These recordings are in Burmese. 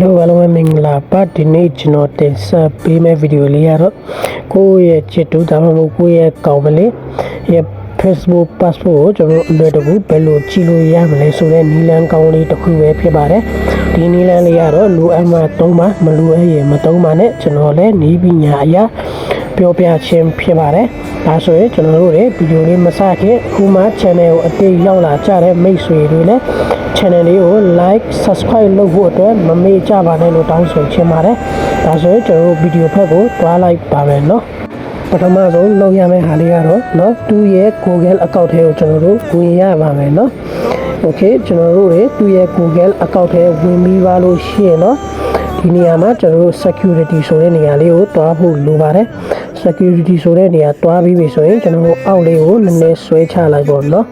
လောကလုံးပဲမင်္ဂလာပါဒီနေ့ကျွန်တော်တင်ဆက်ပေးမယ့်ဗီဒီယိုလေးကတော့ကိုယ့်ရဲ့ချစ်တူဒါမှမဟုတ်ကိုယ့်ရဲ့ကောင်မလေးရဲ့ Facebook passport ကိုကျွန်တော်အလွယ်တကူဘယ်လိုကြည့်လို့ရမလဲဆိုတဲ့နီလန်းကောင်းလေးတစ်ခုပဲဖြစ်ပါတယ်ဒီနီလန်းလေးကတော့လူအမှသုံးပါမလူအရင်မသုံးပါနဲ့ကျွန်တော်လည်းနီးပညာအရာပြောပြခြင်းဖြစ်ပါတယ်ဒါဆိုရင်ကျွန်တော်တို့ရဲ့ဗီဒီယိုလေးမစခင်ခုမှ channel ကိုအတိတ်ရောက်လာကြတဲ့မိတ်ဆွေတွေလည်း channel လေးကို like subscribe လုပ်ဖို့အတွက်မမေ့ကြပါနဲ့လို့တောင်းဆိုချင်ပါတယ်ဒါဆိုရင်ကျွန်တော်တို့ဗီဒီယိုဖက်ကိုတွားလိုက်ပါမယ်နော်ပထမဆုံးလုပ်ရမယ့်ဟာလေးကတော့เนาะသူ့ရဲ့ Google account ထဲကိုကျွန်တော်တို့ဝင်ရပါမယ်เนาะ Okay ကျွန်တော်တို့တွေသူ့ရဲ့ Google account ထဲဝင်ပြီးပါလို့ရှိရင်เนาะ ဒီနေရာမှာကျွန်တော်တို့ security ဆိုတဲ့နေရာလေးကိုတွားဖို့လိုပါတယ် security ဆိုတဲ့နေရာတွားပြီးပြီဆိုရင်ကျွန်တော်တို့အောက်လေးကိုနည်းနည်းဆွဲချလိုက်ပါเนาะ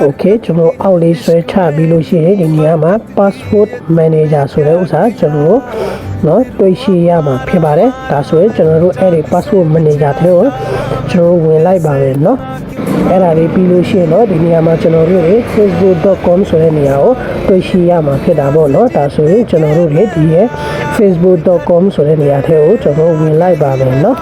โอเคကျွန်တော်အောက်လေးဆွဲချပြီးလို့ရှိရင်ဒီနေရာမှာ passport manager ဆိုတဲ့ဥစ္စာကျွန်တော်တို့เนาะတွေ့ရှိရမှာဖြစ်ပါတယ်ဒါဆိုရင်ကျွန်တော်တို့အဲ့ဒီ passport manager ထဲကိုကျွန်တော်ဝင်လိုက်ပါမယ်เนาะအဲ့ဒါလေးပြီးလို့ရှိရင်တော့ဒီနေရာမှာကျွန်တော်တို့တွေ facebook.com ဆိုတဲ့နေရာကို တွေ့ရှိရမှာဖြစ်တာပေါ့နော်ဒါဆိုရင်ကျွန်တော်တို့လည်းဒီရဲ့ facebook.com ဆိုတဲ့နေရာထဲကိုကျွန်တော်ဝင်လိုက်ပါမယ်နော်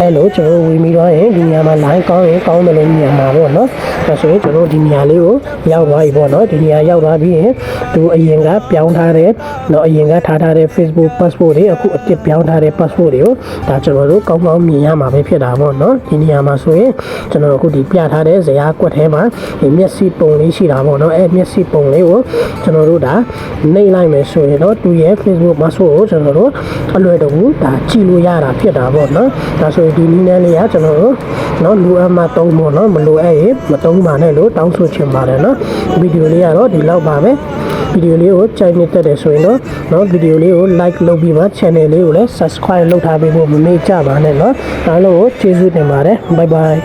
အဲ့လိုကျွန်တော်တို့ဝင်ပြီးတော့ရင်ဒီနေရာမှာ line ကောင်းရင်ကောင်းတယ်လို့မြင်မှာပေါ့နော်။ဒါဆိုရင်ကျွန်တော်တို့ဒီနေရာလေးကိုရောက်သွားပြီပေါ့နော်။ဒီနေရာရောက်သွားပြီးရင်သူအရင်ကပြောင်းထားတဲ့နော်အရင်ကထားထားတဲ့ Facebook passport တွေအခုအစ်စ်ပြောင်းထားတဲ့ passport တွေကိုဒါကျွန်တော်တို့ကောင်းကောင်းမြင်ရမှာပဲဖြစ်တာပေါ့နော်။ဒီနေရာမှာဆိုရင်ကျွန်တော်အခုဒီပြထားတဲ့ဇယားကွက်ထဲမှာဒီမျက်စိပုံလေးရှိတာပေါ့နော်။အဲမျက်စိပုံလေးကိုကျွန်တော်တို့ဒါနှိပ်လိုက်မယ်ဆိုရင်တော့သူရဲ့ Facebook passport ကိုကျွန်တော်တို့အလွယ်တကူဒါကြည့်လို့ရတာဖြစ်တာပေါ့နော်။ဒါဆိုရင်ဒီနည်းနဲ့လေးကကျွန်တော်တို့နော်လူအမှသုံးဖို့နော်မလိုအပ်ရင်မသုံးပါနဲ့လို့တောင်းဆိုချင်ပါတယ်နော်ဗီဒီယိုလေးကတော့ဒီလောက်ပါပဲဗီဒီယိုလေးကိုကြိုက်နေတဲ့တယ်ဆိုရင်တော့နော်ဗီဒီယိုလေးကို like လုပ်ပြီးမှ channel လေးကိုလည်း subscribe လုပ်ထားပေးဖို့မမေ့ကြပါနဲ့နော်အားလုံးကိုကျေးဇူးတင်ပါတယ် bye bye